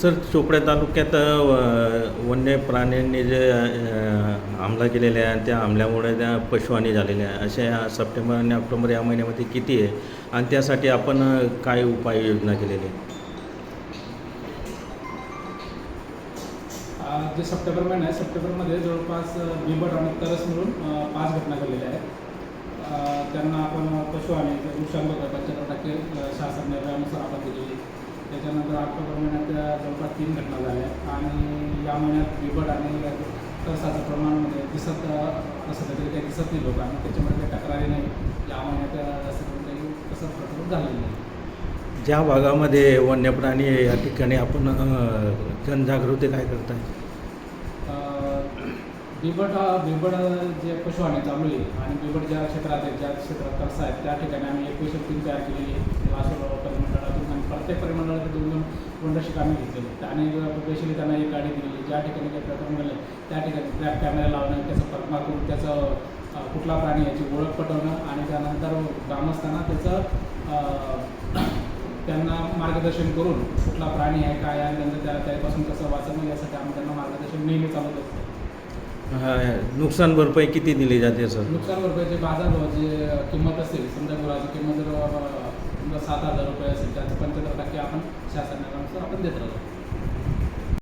Sir चोपड्या तालुक्यात वन्य प्राण्यांनी जे हमला केलेला आहे त्या हमल्यामुळे त्या पशुहानी झालेल्या आहे. अशा सप्टेंबर आणि ऑक्टोबर या महिन्यामध्ये किती आहे? आणि त्यासाठी आपण काय उपाययोजना केलेली आहे? जे सप्टेंबर महिना आहे सप्टेंबरमध्ये जवळपास बिबट आणि तरस मिळून पाच घटना घडलेल्या आहेत. त्यांना आपण पशु आणि वृक्षांग पंच्याहत्तर टक्के अ, शासन निर्णयानुसार आपण दिलेली त्याच्यानंतर ऑक्टोबर महिन्यात जवळपास तीन घटना झाल्या. आणि या महिन्यात बिबट आणि तरसाचं प्रमाण म्हणजे दिसत असं तरी काही दिसत नाही लोकांना. त्याच्यामुळे काही तक्रारी नाही. या महिन्यात अ, जास्त करून काही तसं प्रकरण झालेलं नाही. ज्या भागामध्ये वन्य प्राणी या ठिकाणी आपण जनजागृती काय करताय? बिबट हा बिबट जे पशुहानी चालू आहे आणि बिबट ज्या क्षेत्रात आहेत ज्या क्षेत्रात कसा आहेत त्या ठिकाणी आम्ही एकवीस टीम तयार केलेली आहे. आणि प्रत्येक परिमंडळातून दोन दोन गोंडशिक आम्ही घेतलेले आहेत. आणि स्पेशली त्यांना एक गाडी दिलेली ज्या ठिकाणी काही प्रकरण घडले त्या ठिकाणी ट्रॅप कॅमेरा लावणं त्याचं परमा करून त्याचं कुठला प्राणी याची ओळख पटवणं आणि त्यानंतर ग्रामस्थांना त्याचं त्यांना मार्गदर्शन करून कुठला प्राणी आहे काय आहे त्यांचं त्या त्यापासून कसं वाचणं यासाठी आम्ही त्यांना मार्गदर्शन नेहमी चालवत असतो. हा, नुकसान भरपाई किती दिली जाते सर? नुकसान भरपाईचे बाजारभावाची किंमत असेल समजा गुळाची किंमत जर समजा सात हजार रुपये असेल त्याचं पंच्याहत्तर टक्के आपण शासनानुसार आपण देत राहतो.